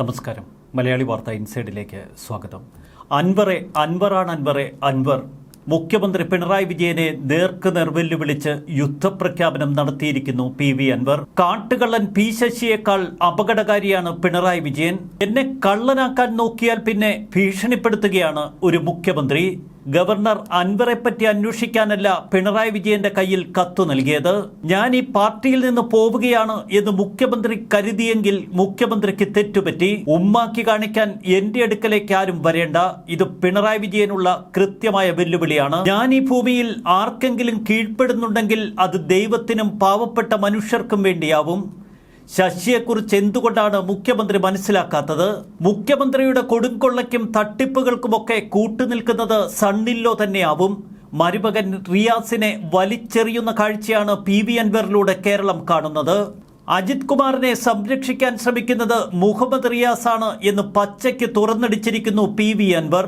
നമസ്കാരം. മലയാളി വാർത്ത ഇൻസൈഡിലേക്ക് സ്വാഗതം. അൻവറെ അൻവറാണ് അൻവറെ അൻവർ. മുഖ്യമന്ത്രി പിണറായി വിജയനെ നേർക്കുനേർ വെല്ലുവിളിച്ച് യുദ്ധപ്രഖ്യാപനം നടത്തിയിരിക്കുന്നു പി വി അൻവർ. കാട്ടുകള്ളൻ പി ശശിയേക്കാൾ അപകടകാരിയാണ് പിണറായി വിജയൻ. എന്നെ കള്ളനാക്കാൻ നോക്കിയാൽ പിന്നെ ഭീഷണിപ്പെടുത്തുകയാണ് ഒരു മുഖ്യമന്ത്രി. ഗവർണർ അൻവറെ പറ്റി അന്വേഷിക്കാനല്ല പിണറായി വിജയന്റെ കയ്യിൽ കത്തു നൽകിയത്. ഞാൻ ഈ പാർട്ടിയിൽ നിന്ന് പോവുകയാണ് എന്ന് മുഖ്യമന്ത്രി കരുതിയെങ്കിൽ മുഖ്യമന്ത്രിക്ക് തെറ്റുപറ്റി. ഉമ്മാക്കി കാണിക്കാൻ എന്റെ അടുക്കലേക്ക് ആരും വരേണ്ട. ഇത് പിണറായി വിജയനുള്ള കൃത്യമായ വെല്ലുവിളിയാണ്. ഞാൻ ഈ ഭൂമിയിൽ ആർക്കെങ്കിലും കീഴ്പ്പെടുന്നുണ്ടെങ്കിൽ അത് ദൈവത്തിനും പാവപ്പെട്ട മനുഷ്യർക്കും വേണ്ടിയാവും. ശശിയെക്കുറിച്ച് എന്തുകൊണ്ടാണ് മുഖ്യമന്ത്രി മനസ്സിലാക്കാത്തത്? മുഖ്യമന്ത്രിയുടെ കൊടുങ്കൊള്ളയ്ക്കും തട്ടിപ്പുകൾക്കുമൊക്കെ കൂട്ടുനിൽക്കുന്നത് സണ്ണില്ലോ തന്നെയാവും. മരുമകൻ റിയാസിനെ വലിച്ചെറിയുന്ന കാഴ്ചയാണ് പി വി അൻവറിലൂടെ കേരളം കാണുന്നത്. അജിത് കുമാറിനെ സംരക്ഷിക്കാൻ ശ്രമിക്കുന്നത് മുഹമ്മദ് റിയാസാണ് എന്ന് പച്ചയ്ക്ക് തുറന്നടിച്ചിരിക്കുന്നു പി വി അൻവർ.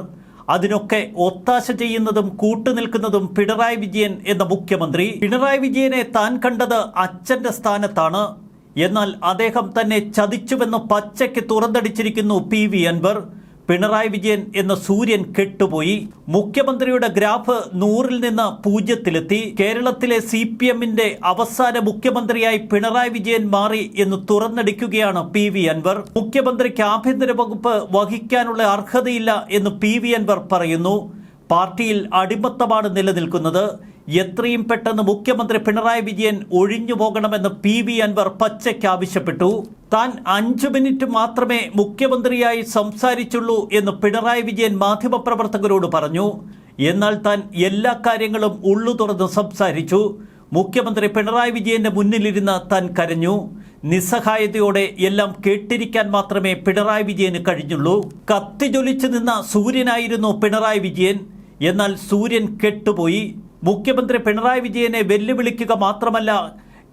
അതിനൊക്കെ ഒത്താശ ചെയ്യുന്നതും കൂട്ടുനിൽക്കുന്നതും പിണറായി വിജയൻ എന്ന മുഖ്യമന്ത്രി. പിണറായി വിജയനെ താൻ കണ്ടത് അച്ഛന്റെ സ്ഥാനത്താണ്. എന്നാൽ അദ്ദേഹം തന്നെ ചതിച്ചുവെന്ന് പച്ചയ്ക്ക് തുറന്നടിച്ചിരിക്കുന്നു പി വി അൻവർ. പിണറായി വിജയൻ എന്ന സൂര്യൻ കെട്ടുപോയി. മുഖ്യമന്ത്രിയുടെ ഗ്രാഫ് നൂറിൽ നിന്ന് പൂജ്യത്തിലെത്തി. കേരളത്തിലെ സി പി എമ്മിന്റെ അവസാന മുഖ്യമന്ത്രിയായി പിണറായി വിജയൻ മാറി എന്ന് തുറന്നടിക്കുകയാണ് പി വി അൻവർ. മുഖ്യമന്ത്രിക്ക് ആഭ്യന്തര വകുപ്പ് വഹിക്കാനുള്ള അർഹതയില്ല എന്ന് പി വി അൻവർ പറയുന്നു. പാർട്ടിയിൽ അടിമത്തമാണ് നിലനിൽക്കുന്നത്. എത്രയും പെട്ടെന്ന് മുഖ്യമന്ത്രി പിണറായി വിജയൻ ഒഴിഞ്ഞു പോകണമെന്ന് പി വി അൻവർ പച്ചയ്ക്ക് ആവശ്യപ്പെട്ടു താൻ അഞ്ചു മിനിറ്റ് മാത്രമേ മുഖ്യമന്ത്രിയായി സംസാരിച്ചുള്ളൂ എന്ന് പിണറായി വിജയൻ മാധ്യമപ്രവർത്തകരോട് പറഞ്ഞു. എന്നാൽ താൻ എല്ലാ കാര്യങ്ങളും ഉള്ളു തുറന്ന് സംസാരിച്ചു. മുഖ്യമന്ത്രി പിണറായി വിജയന്റെ മുന്നിലിരുന്ന് താൻ കരഞ്ഞു. നിസ്സഹായതയോടെ എല്ലാം കേട്ടിരിക്കാൻ മാത്രമേ പിണറായി വിജയന് കഴിഞ്ഞുള്ളൂ. കത്തിജ്വലിച്ചു നിന്ന സൂര്യനായിരുന്നു പിണറായി വിജയൻ. എന്നാൽ സൂര്യൻ കെട്ടുപോയി. മുഖ്യമന്ത്രി പിണറായി വിജയനെ വെല്ലുവിളിക്കുക മാത്രമല്ല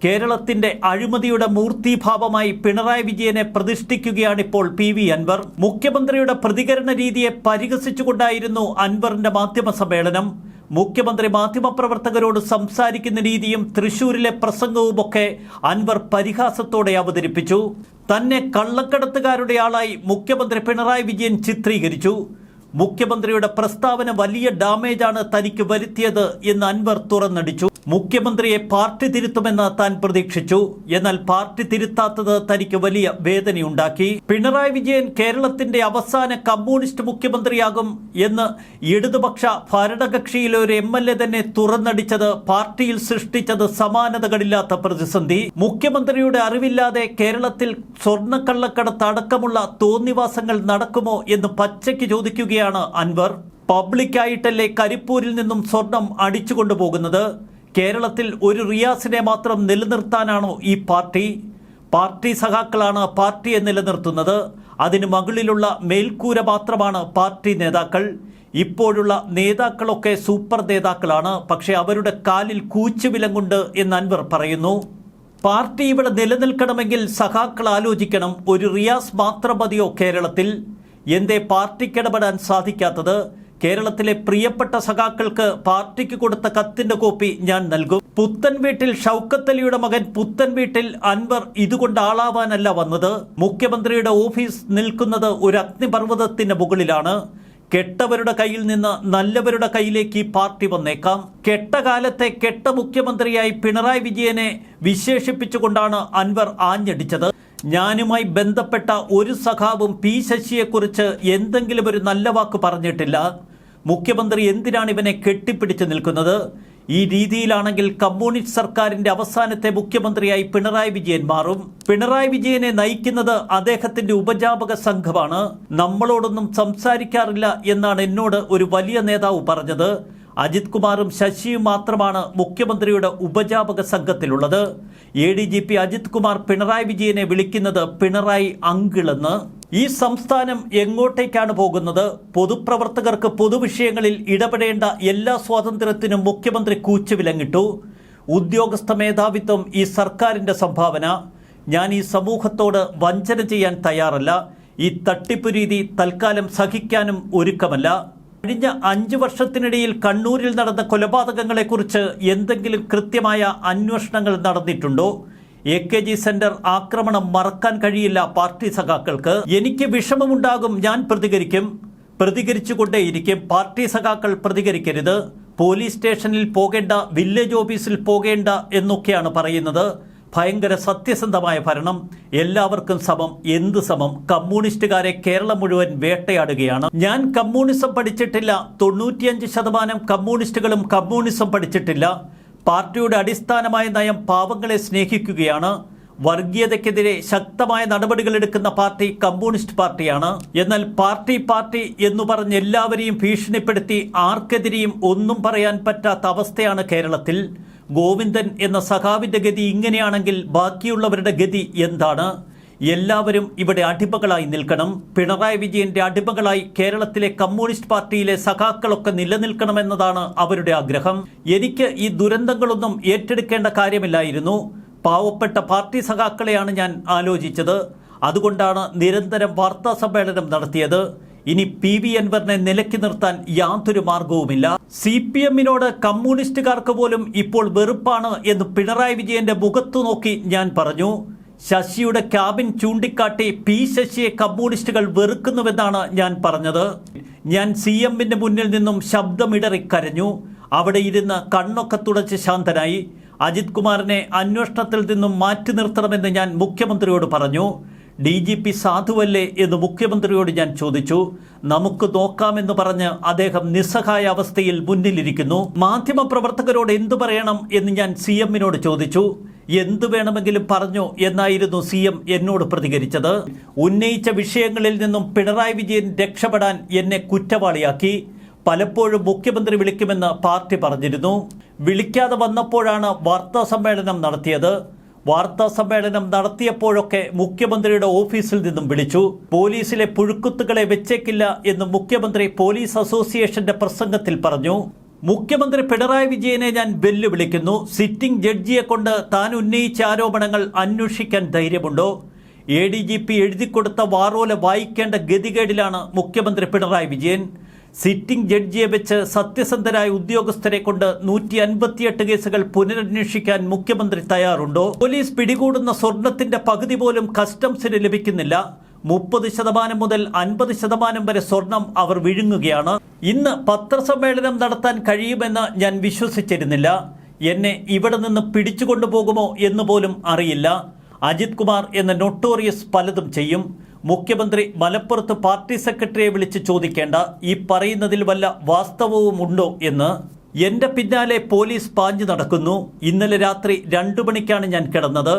കേരളത്തിന്റെ അഴിമതിയുടെ മൂർത്തിഭാവമായി പിണറായി വിജയനെ പ്രതിഷ്ഠിക്കുകയാണിപ്പോൾ പി വി അൻവർ. മുഖ്യമന്ത്രിയുടെ പ്രതികരണ രീതിയെ പരിഹസിച്ചുകൊണ്ടായിരുന്നു അൻവറിന്റെ മാധ്യമ സമ്മേളനം മുഖ്യമന്ത്രി മാധ്യമപ്രവർത്തകരോട് സംസാരിക്കുന്ന രീതിയും തൃശൂരിലെ പ്രസംഗവുമൊക്കെ അൻവർ പരിഹാസത്തോടെ അവതരിപ്പിച്ചു. തന്നെ കള്ളക്കടത്തുകാരുടെ ആളായി മുഖ്യമന്ത്രി പിണറായി വിജയൻ ചിത്രീകരിച്ചു. മുഖ്യമന്ത്രിയുടെ പ്രസ്താവന വലിയ ഡാമേജാണ് തനിക്ക് വരുത്തിയത് എന്ന് അൻവർ തുറന്നടിച്ചു. മുഖ്യമന്ത്രിയെ പാർട്ടി തിരുത്തുമെന്ന് താൻ പ്രതീക്ഷിച്ചു. എന്നാൽ പാർട്ടി തിരുത്താത്തത് തനിക്ക് വലിയ വേദനയുണ്ടാക്കി. പിണറായി വിജയൻ കേരളത്തിന്റെ അവസാന കമ്മ്യൂണിസ്റ്റ് മുഖ്യമന്ത്രിയാകും എന്ന് ഇടതുപക്ഷ ഭരണകക്ഷിയിലെ ഒരു എം എൽ എ തന്നെ തുറന്നടിച്ചത് പാർട്ടിയിൽ സൃഷ്ടിച്ചത് സമാനതകളില്ലാത്ത പ്രതിസന്ധി. മുഖ്യമന്ത്രിയുടെ അറിവില്ലാതെ കേരളത്തിൽ സ്വർണക്കള്ളക്കടത്ത് അടക്കമുള്ള തോന്നിവാസങ്ങൾ നടക്കുമോ എന്ന് പച്ചയ്ക്ക് ചോദിക്കുകയാണ് അൻവർ? പബ്ലിക്കായിട്ടല്ലേ കരിപ്പൂരിൽ നിന്നും സ്വർണം അടിച്ചുകൊണ്ടുപോകുന്നത്? കേരളത്തിൽ ഒരു റിയാസിനെ മാത്രം നിലനിർത്താനാണോ ഈ പാർട്ടി? പാർട്ടി സഖാക്കളാണ് പാർട്ടിയെ നിലനിർത്തുന്നത്. അതിന് മകളിലുള്ള മേൽക്കൂര മാത്രമാണ് പാർട്ടി നേതാക്കൾ. ഇപ്പോഴുള്ള നേതാക്കളൊക്കെ സൂപ്പർ നേതാക്കളാണ്. പക്ഷേ അവരുടെ കാലിൽ കൂച്ചുവിലങ്ങുണ്ട് എന്ന് അൻവർ പറയുന്നു. പാർട്ടി ഇവിടെ നിലനിൽക്കണമെങ്കിൽ സഖാക്കൾ ആലോചിക്കണം. ഒരു റിയാസ് മാത്രം മതിയോ കേരളത്തിൽ? എന്തേ പാർട്ടിക്കിടപെടാൻ സാധിക്കാത്തത്? കേരളത്തിലെ പ്രിയപ്പെട്ട സഖാക്കൾക്ക് പാർട്ടിക്ക് കൊടുത്ത കത്തിന്റെ കോപ്പി ഞാൻ നൽകും. പുത്തൻ വീട്ടിൽ ഷൗക്കത്തലിയുടെ മകൻ പുത്തൻ വീട്ടിൽ അൻവർ ഇതുകൊണ്ട് ആളാവാനല്ല വന്നത്. മുഖ്യമന്ത്രിയുടെ ഓഫീസ് നിൽക്കുന്നത് ഒരു അഗ്നിപർവതത്തിന്റെ മുകളിലാണ്. കെട്ടവരുടെ കയ്യിൽ നിന്ന് നല്ലവരുടെ കയ്യിലേക്ക് ഈ പാർട്ടി വന്നേക്കാം. കെട്ടകാലത്തെ കെട്ട മുഖ്യമന്ത്രിയായി പിണറായി വിജയനെ വിശേഷിപ്പിച്ചുകൊണ്ടാണ് അൻവർ ആഞ്ഞടിച്ചത്. ഞാനുമായി ബന്ധപ്പെട്ട ഒരു സഖാവും പി ശശിയെക്കുറിച്ച് എന്തെങ്കിലും ഒരു നല്ല വാക്ക് പറഞ്ഞിട്ടില്ല. മുഖ്യമന്ത്രി എന്തിനാണ് ഇവനെ കെട്ടിപ്പിടിച്ച് നിൽക്കുന്നത്? ഈ രീതിയിലാണെങ്കിൽ കമ്മ്യൂണിസ്റ്റ് സർക്കാരിന്റെ അവസാനത്തെ മുഖ്യമന്ത്രിയായി പിണറായി വിജയൻ മാറും. പിണറായി വിജയനെ നയിക്കുന്നത് അദ്ദേഹത്തിന്റെ ഉപജാപക സംഘമാണ്. നമ്മളോടൊന്നും സംസാരിക്കാറില്ല എന്നാണ് എന്നോട് ഒരു വലിയ നേതാവ് പറഞ്ഞത്. അജിത് കുമാറും ശശിയും മാത്രമാണ് മുഖ്യമന്ത്രിയുടെ ഉപജാപക സംഘത്തിലുള്ളത്. A D G P Ajith Kumar Pinarayi വിജയനെ വിളിക്കുന്നത് പിണറായി അങ്കിളെന്ന്. ഈ സംസ്ഥാനം എങ്ങോട്ടേക്കാണ് പോകുന്നത്? പൊതുപ്രവർത്തകർക്ക് പൊതുവിഷയങ്ങളിൽ ഇടപെടേണ്ട എല്ലാ സ്വാതന്ത്ര്യത്തിനും മുഖ്യമന്ത്രി കൂച്ചുവിലങ്ങിട്ടു. ഉദ്യോഗസ്ഥ മേധാവിത്വം ഈ സർക്കാരിന്റെ സംഭാവന. ഞാൻ ഈ സമൂഹത്തോട് വഞ്ചന ചെയ്യാൻ തയ്യാറല്ല. ഈ തട്ടിപ്പ് രീതി തൽക്കാലം സഹിക്കാനും ഒരുക്കമല്ല. കഴിഞ്ഞ അഞ്ചു വർഷത്തിനിടയിൽ കണ്ണൂരിൽ നടന്ന കൊലപാതകങ്ങളെക്കുറിച്ച് എന്തെങ്കിലും കൃത്യമായ അന്വേഷണങ്ങൾ നടന്നിട്ടുണ്ടോ? എ കെ ജി സെന്റർ ആക്രമണം മറക്കാൻ കഴിയില്ല പാർട്ടി സഖാക്കൾക്ക്. എനിക്ക് വിഷമമുണ്ടാകും ഞാൻ പ്രതികരിക്കും. പ്രതികരിച്ചുകൊണ്ടേയിരിക്കും പാർട്ടി സഖാക്കൾ പ്രതികരിക്കരുത്. പോലീസ് സ്റ്റേഷനിൽ പോകേണ്ട വില്ലേജ് ഓഫീസിൽ പോകേണ്ട എന്നൊക്കെയാണ് പറയുന്നത്. ഭയങ്കര സത്യസന്ധമായ ഭരണം. എല്ലാവർക്കും സമം. എന്ത് സമം? കമ്മ്യൂണിസ്റ്റുകാരെ കേരളം മുഴുവൻ വേട്ടയാടുകയാണ്. ഞാൻ കമ്മ്യൂണിസം പഠിച്ചിട്ടില്ല. തൊണ്ണൂറ്റിയഞ്ച് ശതമാനം കമ്മ്യൂണിസ്റ്റുകളും കമ്മ്യൂണിസം പഠിച്ചിട്ടില്ല. പാർട്ടിയുടെ അടിസ്ഥാനമായ നയം പാവങ്ങളെ സ്നേഹിക്കുകയാണ്. വർഗീയതയ്ക്കെതിരെ ശക്തമായ നടപടികൾ എടുക്കുന്ന പാർട്ടി കമ്മ്യൂണിസ്റ്റ് പാർട്ടിയാണ്. എന്നാൽ പാർട്ടി പാർട്ടി എന്ന് പറഞ്ഞ് എല്ലാവരെയും ഭീഷണിപ്പെടുത്തി ആർക്കെതിരെയും ഒന്നും പറയാൻ പറ്റാത്ത അവസ്ഥയാണ് കേരളത്തിൽ. ഗോവിന്ദൻ എന്ന സഖാവിന്റെ ഗതി ഇങ്ങനെയാണെങ്കിൽ ബാക്കിയുള്ളവരുടെ ഗതി എന്താണ്? എല്ലാവരും ഇവിടെ അടിമകളായി നിൽക്കണം. പിണറായി വിജയന്റെ അടിമകളായി കേരളത്തിലെ കമ്മ്യൂണിസ്റ്റ് പാർട്ടിയിലെ സഖാക്കളൊക്കെ നിലനിൽക്കണമെന്നതാണ് അവരുടെ ആഗ്രഹം. എനിക്ക് ഈ ദുരന്തങ്ങളൊന്നും ഏറ്റെടുക്കേണ്ട കാര്യമില്ലായിരുന്നു. പാവപ്പെട്ട പാർട്ടി സഖാക്കളെയാണ് ഞാൻ ആലോചിച്ചത്. അതുകൊണ്ടാണ് നിരന്തരം വാർത്താ സമ്മേളനം നടത്തിയത്. ഇനി പി വി അൻവറിനെ നിലയ്ക്ക് നിർത്താൻ യാതൊരു മാർഗവുമില്ല. സി പി എമ്മിനോട് കമ്മ്യൂണിസ്റ്റുകാർക്ക് പോലും ഇപ്പോൾ വെറുപ്പാണ് എന്ന് പിണറായി വിജയന്റെ മുഖത്തു നോക്കി ഞാൻ പറഞ്ഞു. ശശിയുടെ ക്യാബിൻ ചൂണ്ടിക്കാട്ടി പി ശശിയെ കമ്മ്യൂണിസ്റ്റുകൾ വെറുക്കുന്നുവെന്നാണ് ഞാൻ പറഞ്ഞത്. ഞാൻ സി എമ്മിന്റെ മുന്നിൽ നിന്നും ശബ്ദമിടറി കരഞ്ഞു. അവിടെ ഇരുന്ന് കണ്ണൊക്കെ തുടച്ച് ശാന്തനായി. അജിത് കുമാറിനെ അന്വേഷണത്തിൽ നിന്നും മാറ്റി നിർത്തണമെന്ന് ഞാൻ മുഖ്യമന്ത്രിയോട് പറഞ്ഞു. ഡി ജി പി സാധുവല്ലേ എന്ന് മുഖ്യമന്ത്രിയോട് ഞാൻ ചോദിച്ചു. നമുക്ക് നോക്കാമെന്ന് പറഞ്ഞ് അദ്ദേഹം നിസ്സഹായ അവസ്ഥയിൽ മുന്നിലിരിക്കുന്നു. മാധ്യമപ്രവർത്തകരോട് എന്തു പറയണം എന്ന് ഞാൻ സി എമ്മിനോട് ചോദിച്ചു. എന്തു വേണമെങ്കിലും പറഞ്ഞു എന്നായിരുന്നു സി എം എന്നോട് പ്രതികരിച്ചത്. ഉന്നയിച്ച വിഷയങ്ങളിൽ നിന്നും പിണറായി വിജയൻ രക്ഷപ്പെടാൻ എന്നെ കുറ്റവാളിയാക്കി. പലപ്പോഴും മുഖ്യമന്ത്രി വിളിക്കുമെന്ന് പാർട്ടി പറഞ്ഞിരുന്നു. വിളിക്കാതെ വന്നപ്പോഴാണ് വാർത്താ സമ്മേളനം നടത്തിയത്. വാർത്താ സമ്മേളനം നടത്തിയപ്പോഴൊക്കെ മുഖ്യമന്ത്രിയുടെ ഓഫീസിൽ നിന്നും വിളിച്ചു. പോലീസിലെ പുഴുക്കുത്തുകളെ വെച്ചേക്കില്ല എന്ന് മുഖ്യമന്ത്രി പോലീസ് അസോസിയേഷന്റെ പ്രസംഗത്തിൽ പറഞ്ഞു. മുഖ്യമന്ത്രി പിണറായി വിജയനെ ഞാൻ വെല്ലുവിളിക്കുന്നു. സിറ്റിംഗ് ജഡ്ജിയെ കൊണ്ട് താൻ ഉന്നയിച്ച ആരോപണങ്ങൾ അന്വേഷിക്കാൻ ധൈര്യമുണ്ടോ? എ ഡി ജി പി എഴുതിക്കൊടുത്ത വാറോല വായിക്കേണ്ട ഗതികേടിലാണ് മുഖ്യമന്ത്രി പിണറായി വിജയൻ. സിറ്റിംഗ് ജഡ്ജിയെ വെച്ച് സത്യസന്ധരായ ഉദ്യോഗസ്ഥരെ കൊണ്ട് നൂറ്റി അൻപത്തിയെട്ട് കേസുകൾ പുനരന്വേഷിക്കാൻ മുഖ്യമന്ത്രി തയ്യാറുണ്ടോ? പോലീസ് പിടികൂടുന്ന സ്വർണത്തിന്റെ പകുതി പോലും കസ്റ്റംസിന് ലഭിക്കുന്നില്ല. മുപ്പത് ശതമാനം മുതൽ അൻപത് ശതമാനം വരെ സ്വർണം അവർ വിഴുങ്ങുകയാണ്. ഇന്ന് പത്രസമ്മേളനം നടത്താൻ കഴിയുമെന്ന് ഞാൻ വിശ്വസിച്ചിരുന്നില്ല. എന്നെ ഇവിടെ നിന്ന് പിടിച്ചുകൊണ്ടുപോകുമോ എന്ന് പോലും അറിയില്ല. അജിത് കുമാർ എന്ന നൊട്ടോറിയസ് പലതും ചെയ്യും. മുഖ്യമന്ത്രി മലപ്പുറത്ത് പാർട്ടി സെക്രട്ടറിയെ വിളിച്ച് ചോദിക്കേണ്ട ഈ പറയുന്നതിൽ വല്ല വാസ്തവവുമുണ്ടോ എന്ന് എന്റെ പിന്നാലെ പോലീസ് പാഞ്ഞു നടക്കുന്നു. ഇന്നലെ രാത്രി രണ്ടു മണിക്കാണ് ഞാൻ കിടന്നത്.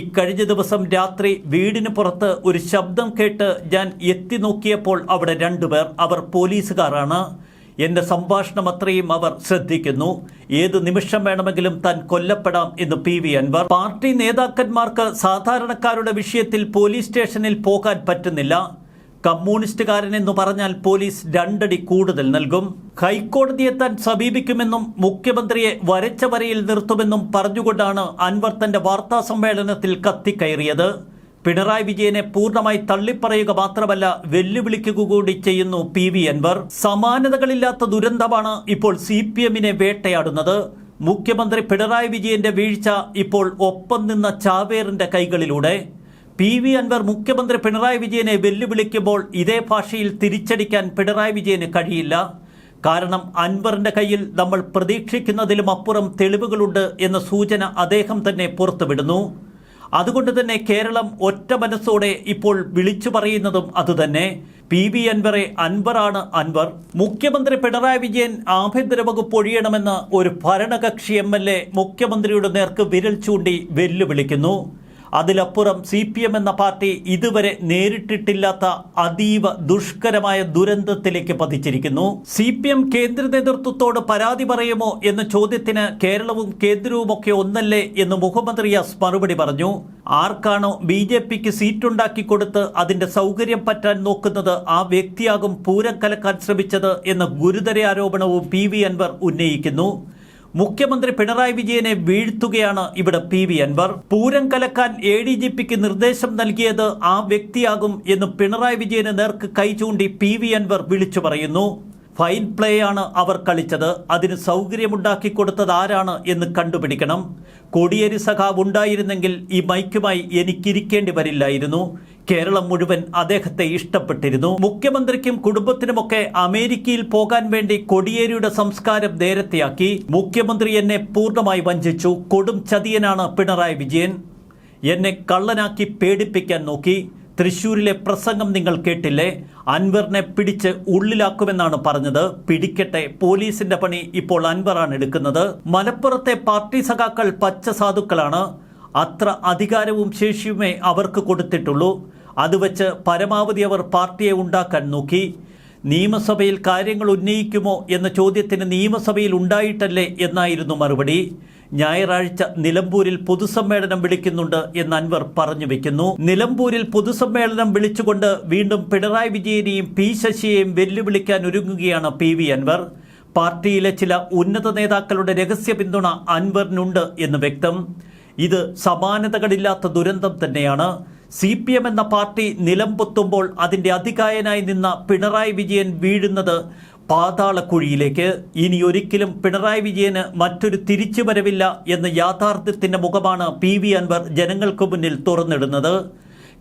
ഇക്കഴിഞ്ഞ ദിവസം രാത്രി വീടിന് പുറത്ത് ഒരു ശബ്ദം കേട്ട് ഞാൻ എത്തി നോക്കിയപ്പോൾ അവിടെ രണ്ടുപേർ അവർ പോലീസുകാരാണ്. എന്റെ സംഭാഷണം അത്രയും അവർ ശ്രദ്ധിക്കുന്നു. ഏത് നിമിഷം വേണമെങ്കിലും താൻ കൊല്ലപ്പെടാം എന്ന് പി വി അൻവർ. പാർട്ടി നേതാക്കന്മാർക്ക് സാധാരണക്കാരുടെ വിഷയത്തിൽ പോലീസ് സ്റ്റേഷനിൽ പോകാൻ പറ്റുന്നില്ല. കമ്മ്യൂണിസ്റ്റുകാരൻ എന്ന് പറഞ്ഞാൽ പോലീസ് രണ്ടടി കൂടുതൽ നൽകും. ഹൈക്കോടതിയെ താൻ സമീപിക്കുമെന്നും മുഖ്യമന്ത്രിയെ വരച്ച വരയിൽ നിർത്തുമെന്നും പറഞ്ഞുകൊണ്ടാണ് അൻവർ തന്റെ വാർത്താ സമ്മേളനത്തിൽ കത്തിക്കയറിയത്. പിണറായി വിജയനെ പൂർണമായി തള്ളിപ്പറയുക മാത്രമല്ല വെല്ലുവിളിക്കുക കൂടി ചെയ്യുന്നു പി വി അൻവർ. സമാനതകളില്ലാത്ത ദുരന്തമാണ് ഇപ്പോൾ സി പി എമ്മിനെ വേട്ടയാടുന്നത്. മുഖ്യമന്ത്രി പിണറായി വിജയന്റെ വീഴ്ച ഇപ്പോൾ ഒപ്പം നിന്ന ചാവേറിന്റെ കൈകളിലൂടെ. പി വി അൻവർ മുഖ്യമന്ത്രി പിണറായി വിജയനെ വെല്ലുവിളിക്കുമ്പോൾ ഇതേ ഭാഷയിൽ തിരിച്ചടിക്കാൻ പിണറായി വിജയന് കഴിയില്ല. കാരണം അൻവറിന്റെ കയ്യിൽ നമ്മൾ പ്രതീക്ഷിക്കുന്നതിലും അപ്പുറം തെളിവുകളുണ്ട് എന്ന സൂചന അദ്ദേഹം തന്നെ പുറത്തുവിടുന്നു. അതുകൊണ്ട് തന്നെ കേരളം ഒറ്റ മനസ്സോടെ ഇപ്പോൾ വിളിച്ചു പറയുന്നതും അതുതന്നെ. പി വി അൻവറെ അൻവറാണ് അൻവർ. മുഖ്യമന്ത്രി പിണറായി വിജയൻ ആഭ്യന്തര വകുപ്പ് ഒഴിയണമെന്ന് ഒരു ഭരണകക്ഷി എം എൽ എ മുഖ്യമന്ത്രിയുടെ നേർക്ക് വിരൽ ചൂണ്ടി വെല്ലുവിളിക്കുന്നു. അതിലപ്പുറം സി പി എം എന്ന പാർട്ടി ഇതുവരെ നേരിട്ടിട്ടില്ലാത്ത അതീവ ദുഷ്കരമായ ദുരന്തത്തിലേക്ക് പതിച്ചിരിക്കുന്നു. സി പി എം കേന്ദ്ര നേതൃത്വത്തോട് പരാതി പറയുമോ എന്ന ചോദ്യത്തിന് കേരളവും കേന്ദ്രവും ഒക്കെ ഒന്നല്ലേ എന്ന് മുഹമ്മദ് റിയാസ് മറുപടി പറഞ്ഞു. ആർക്കാണോ ബി ജെ പിക്ക് സീറ്റുണ്ടാക്കി കൊടുത്ത് അതിന്റെ സൗകര്യം പറ്റാൻ നോക്കുന്നത് ആ വ്യക്തിയാകും പൂരം കലക്കാൻ ശ്രമിച്ചത് എന്ന ഗുരുതര ആരോപണവും പി വി അൻവർ ഉന്നയിക്കുന്നു. മുഖ്യമന്ത്രി പിണറായി വിജയനെ വീഴ്ത്തുകയാണ് ഇവിടെ പി വി അൻവർ. പൂരം കലക്കാൻ എ ഡി ജി പിക്ക് നിർദ്ദേശം നൽകിയത് ആ വ്യക്തിയാകും എന്ന് പിണറായി വിജയന് നേർക്ക് കൈ ചൂണ്ടി പി വി അൻവർ വിളിച്ചു പറയുന്നു. ഫൈൻ പ്ലേ ആണ് അവർ കളിച്ചത്. അതിന് സൗകര്യമുണ്ടാക്കി കൊടുത്തത് ആരാണ് എന്ന് കണ്ടുപിടിക്കണം. കോടിയേരി സഖാവ് ഉണ്ടായിരുന്നെങ്കിൽ ഈ മൈക്കുമായി എനിക്കിരിക്കേണ്ടി വരില്ലായിരുന്നു. കേരളം മുഴുവൻ അദ്ദേഹത്തെ ഇഷ്ടപ്പെട്ടിരുന്നു. മുഖ്യമന്ത്രിക്കും കുടുംബത്തിനുമൊക്കെ അമേരിക്കയിൽ പോകാൻ വേണ്ടി കൊടിയേരിയുടെ സംസ്കാരം നേരത്തെയാക്കി. മുഖ്യമന്ത്രി എന്നെ പൂർണമായി വഞ്ചിച്ചു. കൊടും ചതിയനാണ് പിണറായി വിജയൻ. എന്നെ കള്ളനാക്കി പേടിപ്പിക്കാൻ നോക്കി. തൃശൂരിലെ പ്രസംഗം നിങ്ങൾ കേട്ടില്ലേ? അൻവറിനെ പിടിച്ച് ഉള്ളിലാക്കുമെന്നാണ് പറഞ്ഞത്. പിടിക്കട്ടെ പോലീസിന്റെ പണി ഇപ്പോൾ അൻവറാണ് എടുക്കുന്നത്. മലപ്പുറത്തെ പാർട്ടി സഖാക്കൾ പച്ച സാധുക്കളാണ്. അത്ര അധികാരവും ശേഷിയുമേ അവർക്ക് കൊടുത്തിട്ടുള്ളൂ. അത് വെച്ച് പരമാവധി അവർ പാർട്ടിയെ ഉണ്ടാക്കാൻ നോക്കി. നിയമസഭയിൽ കാര്യങ്ങൾ ഉന്നയിക്കുമോ എന്ന ചോദ്യത്തിന് നിയമസഭയിൽ ഉണ്ടായിട്ടല്ലേ എന്നായിരുന്നു മറുപടി. ഞായറാഴ്ച നിലമ്പൂരിൽ പൊതുസമ്മേളനം വിളിക്കുന്നുണ്ട് എന്ന് അൻവർ പറഞ്ഞു വെക്കുന്നു. നിലമ്പൂരിൽ പൊതുസമ്മേളനം വിളിച്ചുകൊണ്ട് വീണ്ടും പിണറായി വിജയനെയും പി ശശിയെയും വെല്ലുവിളിക്കാൻ ഒരുങ്ങുകയാണ് പി വി അൻവർ. പാർട്ടിയിലെ ചില ഉന്നത നേതാക്കളുടെ രഹസ്യ പിന്തുണ അൻവറിനുണ്ട് എന്ന് വ്യക്തം. ഇത് സമാനതകളില്ലാത്ത ദുരന്തം തന്നെയാണ്. സി പി എം എന്ന പാർട്ടി നിലംപൊത്തുമ്പോൾ അതിന്റെ അധികായനായി നിന്ന പിണറായി വിജയൻ വീഴുന്നത് പാതാളക്കുഴിയിലേക്ക്. ഇനി ഒരിക്കലും പിണറായി വിജയന് മറ്റൊരു തിരിച്ചു വരവില്ല എന്ന യാഥാർത്ഥ്യത്തിന്റെ മുഖമാണ് പി വി അൻവർ ജനങ്ങൾക്ക് മുന്നിൽ തുറന്നിടുന്നത്.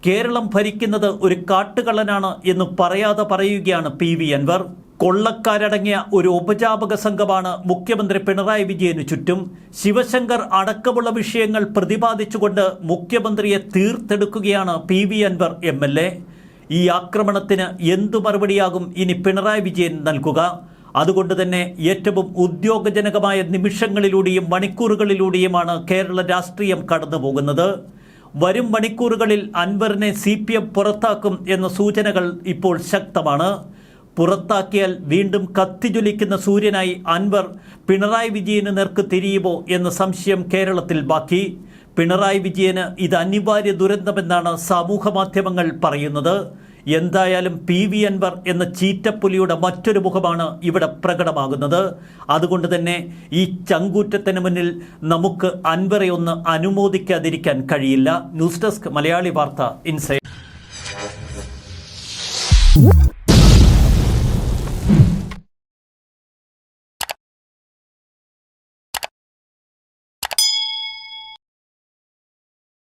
കേരളം ഭരിക്കുന്നത് ഒരു കാട്ടുകള്ളനാണ് എന്ന് പറയാതെ പറയുകയാണ് പി വി അൻവർ. കൊള്ളക്കാരടങ്ങിയ ഒരു ഉപജാപക സംഘമാണ് മുഖ്യമന്ത്രി പിണറായി വിജയന് ചുറ്റും. ശിവശങ്കർ അടക്കമുള്ള വിഷയങ്ങൾ പ്രതിപാദിച്ചുകൊണ്ട് മുഖ്യമന്ത്രിയെ തീർത്തെടുക്കുകയാണ് P V Anvar M L A. ഈ ആക്രമണത്തിന് എന്തു മറുപടിയാകും ഇനി പിണറായി വിജയൻ നൽകുക. അതുകൊണ്ട് തന്നെ ഏറ്റവും ഉദ്യോഗജനകമായ നിമിഷങ്ങളിലൂടെയും മണിക്കൂറുകളിലൂടെയുമാണ് കേരള രാഷ്ട്രീയം കടന്നു പോകുന്നത് വരും മണിക്കൂറുകളിൽ അൻവറിനെ സി പി എം പുറത്താക്കും എന്ന സൂചനകൾ ഇപ്പോൾ ശക്തമാണ്. പുറത്താക്കിയാൽ വീണ്ടും കത്തിജ്വലിക്കുന്ന സൂര്യനായി അൻവർ പിണറായി വിജയന് നേർക്ക് തിരിയുമോ എന്ന സംശയം കേരളത്തിൽ ബാക്കി. പിണറായി വിജയന് ഇത് അനിവാര്യ ദുരന്തമെന്നാണ് സമൂഹ മാധ്യമങ്ങൾ പറയുന്നത്. എന്തായാലും പി വി അൻവർ എന്ന ചീറ്റപ്പുലിയുടെ മറ്റൊരു മുഖമാണ് ഇവിടെ പ്രകടമാകുന്നത്. അതുകൊണ്ട് തന്നെ ഈ ചങ്കൂറ്റത്തിന് മുന്നിൽ നമുക്ക് അൻവറെ ഒന്ന് അനുമോദിക്കാതിരിക്കാൻ കഴിയില്ല. ന്യൂസ് ഡെസ്ക് മലയാളി വാർത്ത ഇൻസൈഡ്